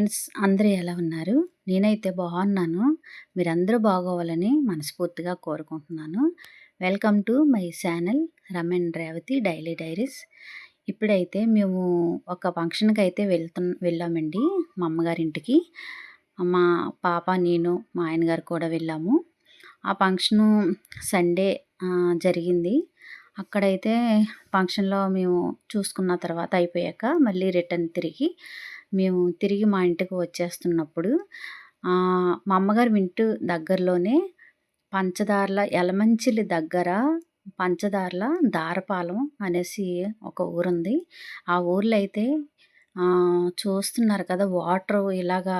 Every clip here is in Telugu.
ఫ్రెండ్స్ అందరూ ఎలా ఉన్నారు? నేనైతే బాగున్నాను. మీరందరూ బాగోవాలని మనస్ఫూర్తిగా కోరుకుంటున్నాను. Welcome to my channel Raman Revathi daily diaries. ఇప్పుడైతే మేము ఒక ఫంక్షన్‌కి అయితే వెళ్తు వెళ్ళామండి మా అమ్మగారింటికి. మా పాప, నేను, మా ఆయన గారు కూడా వెళ్ళాము. ఆ ఫంక్షను సండే జరిగింది. అక్కడైతే ఫంక్షన్‌లో మేము చూసుకున్న తర్వాత అయిపోయాక మళ్ళీ రిటర్న్ తిరిగి మేము తిరిగి మా ఇంటికి వచ్చేస్తున్నప్పుడు మా అమ్మగారి ఇంటి దగ్గరలోనే పంచదార్ల ఎలమంచిలి దగ్గర పంచదార్ల దారపాలెం అనేసి ఒక ఊరుంది. ఆ ఊర్లో అయితే చూస్తున్నారు కదా! వాటరు ఇలాగా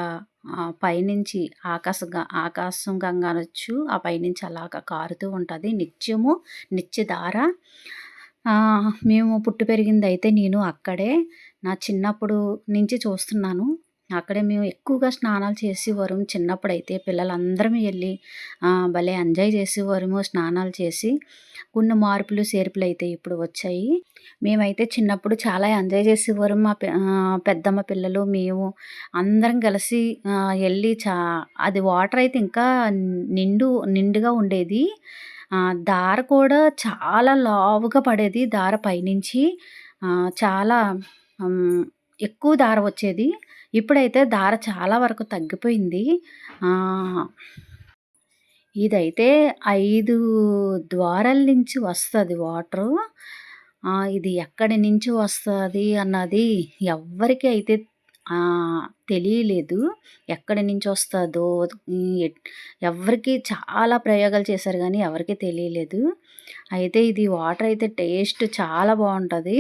పైనుంచి ఆకాశ ఆకాశం గంగ అనొచ్చు. ఆ పైనుంచి అలాగా కారుతూ ఉంటుంది నిత్యము నిత్యధార. దార మేము పుట్టి పెరిగిందయితే నేను అక్కడే. నా చిన్నప్పుడు నుంచి చూస్తున్నాను. అక్కడే మేము ఎక్కువగా స్నానాలు చేసేవారు చిన్నప్పుడైతే పిల్లలందరం వెళ్ళి భలే ఎంజాయ్ చేసేవారము స్నానాలు చేసి. కొన్ని మార్పులు, చేర్పులయితే ఇప్పుడు వచ్చాయి. మేమైతే చిన్నప్పుడు చాలా ఎంజాయ్ చేసేవారు మా పెద్దమ్మ పిల్లలు, మేము అందరం కలిసి వెళ్ళి చా అది వాటర్ అయితే ఇంకా నిండు నిండుగా ఉండేది. దార కూడా చాలా లావుగా పడేది దార పైనుంచి. చాలా ఎక్కువ ధార వచ్చేది. ఇప్పుడైతే దార చాలా వరకు తగ్గిపోయింది. ఇదైతే ఐదు ద్వారాల నుంచి వస్తుంది వాటరు. ఇది ఎక్కడి నుంచి వస్తుంది అన్నది ఎవ్వరికీ అయితే తెలియలేదు. ఎక్కడి నుంచి వస్తుందో ఎవరికి చాలా ప్రయోగాలు చేశారు కానీ ఎవరికీ తెలియలేదు. అయితే ఇది వాటర్ అయితే టేస్ట్ చాలా బాగుంటుంది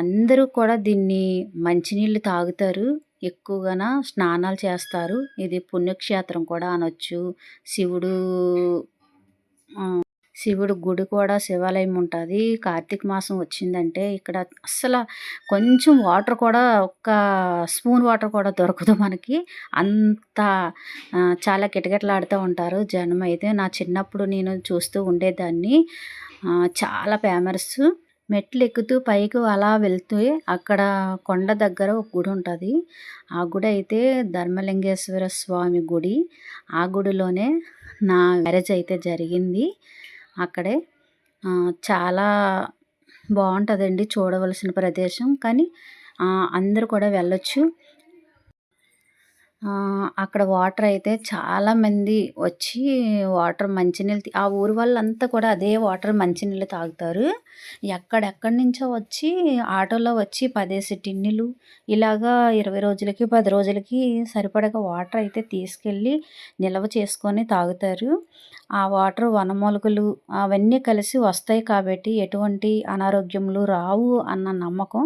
అందరూ కూడా దీన్ని మంచినీళ్ళు తాగుతారు. ఎక్కువగా స్నానాలు చేస్తారు. ఇది పుణ్యక్షేత్రం కూడా అనొచ్చు. శివుడు శివుడు గుడి కూడా శివాలయం ఉంటుంది కార్తీక మాసం వచ్చిందంటే ఇక్కడ అసలు కొంచెం వాటర్ కూడా ఒక్క స్పూన్ వాటర్ కూడా దొరకదు మనకి. అంత చాలా కిటకిటలాడుతూ ఉంటారు జనం అయితే నా చిన్నప్పుడు నేను చూస్తూ ఉండేదాన్ని. చాలా ఫేమస్. మెట్లు ఎక్కుతూ పైకి అలా వెళ్తే అక్కడ కొండ దగ్గర ఒక గుడి ఉంటుంది ఆ గుడి అయితే ధర్మలింగేశ్వర స్వామి గుడి. ఆ గుడిలోనే నా మ్యారేజ్ అయితే జరిగింది. అక్కడే చాలా బాగుంటుందండి చూడవలసిన ప్రదేశం. కానీ అందరూ కూడా వెళ్ళొచ్చు. అక్కడ వాటర్ అయితే చాలామంది వచ్చి వాటర్ మంచినీళ్ళు ఆ ఊరు వాళ్ళంతా కూడా అదే వాటర్ మంచినీళ్ళు తాగుతారు. ఎక్కడెక్కడి నుంచో వచ్చి ఆటోలో వచ్చి పదేసి టిన్నులు ఇలాగా 20 రోజులకి, పది రోజులకి సరిపడగా వాటర్ అయితే తీసుకెళ్ళి నిల్వ చేసుకొని తాగుతారు. ఆ వాటర్ వనమూలికలు అవన్నీ కలిసి వస్తాయి కాబట్టి ఎటువంటి అనారోగ్యములు రావు అన్న నమ్మకం.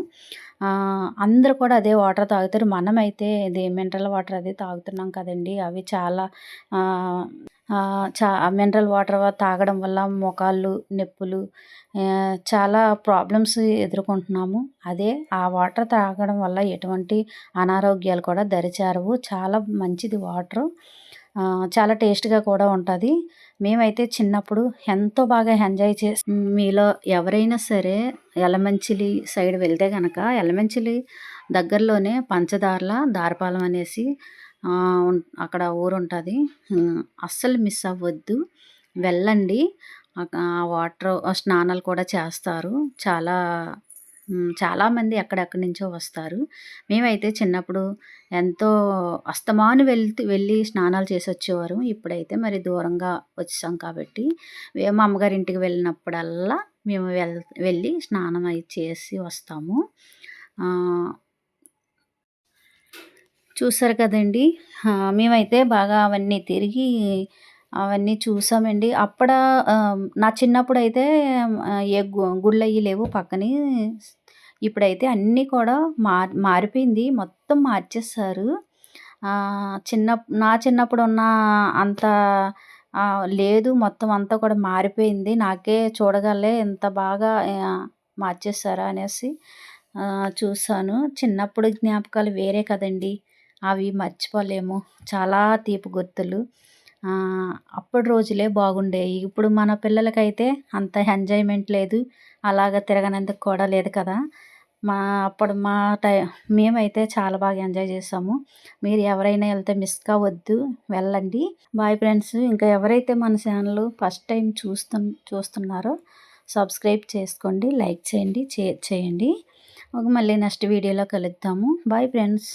అందరూ కూడా అదే వాటర్ తాగుతారు. మనమైతే ఇది మినరల్ వాటర్ అది తాగుతున్నాం కదండీ! అవి చాలా చా మినరల్ వాటర్ తాగడం వల్ల మోకాళ్ళు నొప్పులు చాలా ప్రాబ్లమ్స్ ఎదుర్కొంటున్నాము. అదే ఆ వాటర్ తాగడం వల్ల ఎటువంటి అనారోగ్యాలు కూడా దరిచారవు చాలా మంచిది వాటరు. చాలా టేస్ట్‌గా కూడా ఉంటుంది మేమైతే చిన్నప్పుడు ఎంతో బాగా ఎంజాయ్ చేసి మీలో ఎవరైనా సరే ఎలమంచిలి సైడ్ వెళ్తే గనక ఎలమంచిలి దగ్గరలోనే పంచదార్ల దారపాలెం అనేసి అక్కడ ఊరు ఉంటుంది అస్సలు మిస్ అవ్వద్దు. వెళ్ళండి. ఆ వాటర్ స్నానాలు కూడా చేస్తారు. చాలా చాలామంది ఎక్కడెక్కడి నుంచో వస్తారు. మేమైతే చిన్నప్పుడు ఎంతో అస్తమాను వెళ్తూ వెళ్ళి స్నానాలు చేసి వచ్చేవారు ఇప్పుడైతే మరి దూరంగా వచ్చాం కాబట్టి మా అమ్మగారి ఇంటికి వెళ్ళినప్పుడల్లా మేము వెల్ వెళ్ళి స్నానం అయి చేసి వస్తాము. చూసారు కదండీ! మేమైతే బాగా అవన్నీ తిరిగి అవన్నీ చూసామండి. అప్పుడ నా చిన్నప్పుడు అయితే ఏ గు గుళ్ళయ్యి లేవు పక్కనే. ఇప్పుడైతే అన్నీ కూడా మార్ మారిపోయింది. మొత్తం మార్చేశారు. చిన్న నా చిన్నప్పుడు ఉన్న అంత లేదు. మొత్తం అంతా కూడా మారిపోయింది. నాకే చూడగలే ఇంత బాగా మార్చేసారా అనేసి చూసాను. చిన్నప్పుడు జ్ఞాపకాలు వేరే కదండీ! అవి మర్చిపోలేము. చాలా తీపి గుర్తులు. అప్పుడు అప్పటి రోజులే బాగుండేవి ఇప్పుడు మన పిల్లలకైతే అంత ఎంజాయ్‌మెంట్ లేదు. అలాగా తిరగనందుకు కూడా లేదు కదా! మా అప్పుడు మా టై మేమైతే చాలా బాగా ఎంజాయ్ చేసాము. మీరు ఎవరైనా వెళ్తే మిస్ కావద్దు వెళ్ళండి. బాయ్ ఫ్రెండ్స్ ఇంకా ఎవరైతే మన ఛానల్ ఫస్ట్ టైం చూస్తు చూస్తున్నారో సబ్స్క్రైబ్ చేసుకోండి లైక్ చేయండి షేర్ చేయండి. ఒక మళ్ళీ నెక్స్ట్ వీడియోలో కలుద్దాము. Bye friends